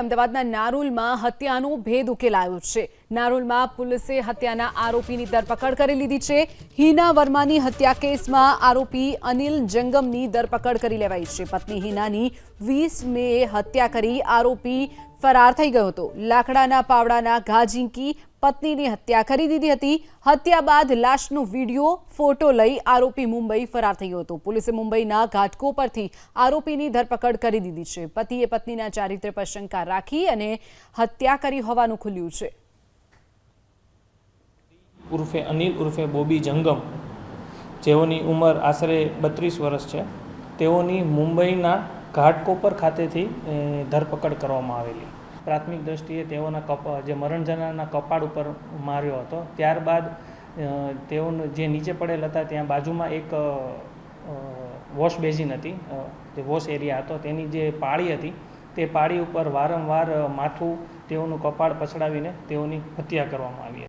અમદાવાદના નારોલમાં હત્યાનો ભેદ ઉકેલાયો છે. નારોલમાં પોલીસે હત્યાના આરોપીની ધરપકડ કરી લીધી છે. હિના વર્માની હત્યા કેસમાં આરોપી અનિલ જંગમની ધરપકડ કરી લેવાઈ છે. પત્ની હિનાની વીસ મેએ હત્યા કરી આરોપી ફરાર થઈ ગયો હતો. લાકડાના પાવડાના ઘા ઝીંકી પત્નીની હત્યા કરી દીધી હતી. હત્યા બાદ લાશનો વીડિયો, ફોટો લઈ આરોપી મુંબઈ ફરાર થયો હતો. પોલીસે મુંબઈના ઘાટકો પરથી આરોપીની ધરપકડ કરી દીધી છે. પતિએ પત્નીના ચારિત્ર પર શંકા રાખી અને હત્યા કરી હોવાનું ખુલ્યું છે. ઉર્ફે અનિલ ઉર્ફે બોબી જંગમ, જેઓની ઉંમર આશરે બત્રીસ વર્ષ છે, તેઓની મુંબઈના ઘાટકોપર ખાતેથી ધરપકડ કરવામાં આવેલી. પ્રાથમિક દ્રષ્ટિએ તેઓના કપ, જે મરણ જનારના કપાળ ઉપર માર્યો હતો. ત્યારબાદ તેઓનું જે નીચે પડેલ હતા, ત્યાં બાજુમાં એક વોશ બેઝિન હતી. જે વોશ એરિયા હતો. તેની જે પાળી હતી, તે પાળી ઉપર વારંવાર માથું તેઓનું કપાળ પછડાવીને તેઓની હત્યા કરવામાં આવી હતી.